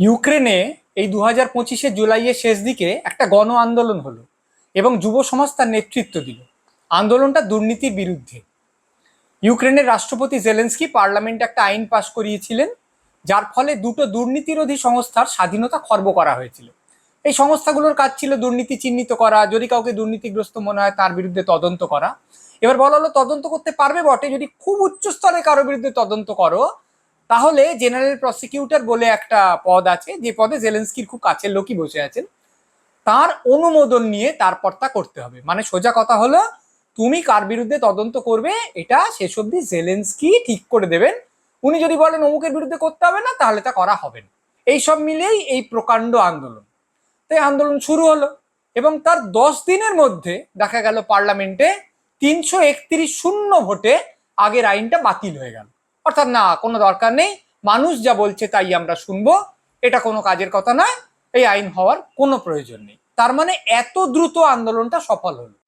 ইউক্রেনে এই দু হাজার পঁচিশে জুলাইয়ের শেষ দিকে একটা গণ আন্দোলন হলো এবং যুব সমাজ তার নেতৃত্ব দিল। আন্দোলনটা দুর্নীতির বিরুদ্ধে। ইউক্রেনের রাষ্ট্রপতি জেলেন্সকি পার্লামেন্টে একটা আইন পাশ করিয়েছিলেন, যার ফলে দুটো দুর্নীতিরোধী সংস্থার স্বাধীনতা খর্ব করা হয়েছিল। এই সংস্থাগুলোর কাজ ছিল দুর্নীতি চিহ্নিত করা, যদি কাউকে দুর্নীতিগ্রস্ত মনে হয় তার বিরুদ্ধে তদন্ত করা। এবার বলা হলো তদন্ত করতে পারবে বটে, যদি খুব উচ্চ স্তরে কারও বিরুদ্ধে তদন্ত করো তাহলে জেনারেল প্রসিকিউটর বলে একটা পদ আছে, যে পদে জেলেন্সকির খুব কাছের লোকই বসে আছেন। তার অনুমোদন নিয়ে তারপর তা করতে হবে। মানে সোজা কথা হলো, তুমি কার বিরুদ্ধে তদন্ত করবে, এটা শেষ অবধি জেলেন্সকি ঠিক করে দেবেন। উনি যদি বলেন অমুকের বিরুদ্ধে করতে হবে না, তাহলে তা করা হবে না। এই সব মিলেই এই প্রকাণ্ড আন্দোলন। তাই আন্দোলন শুরু হলো এবং তার দশ দিনের মধ্যে দেখা গেল পার্লামেন্টে তিনশো একত্রিশ শূন্য ভোটে আগের আইনটা বাতিল হয়ে গেল। অর্থাৎ না, কোনো দরকার নেই। মানুষ যা বলছে তাই আমরা শুনব। এটা কোনো কাজের কথা নয়। এই আইন হওয়ার কোনো প্রয়োজন নেই। তার মানে এত দ্রুত আন্দোলনটা সফল হলো।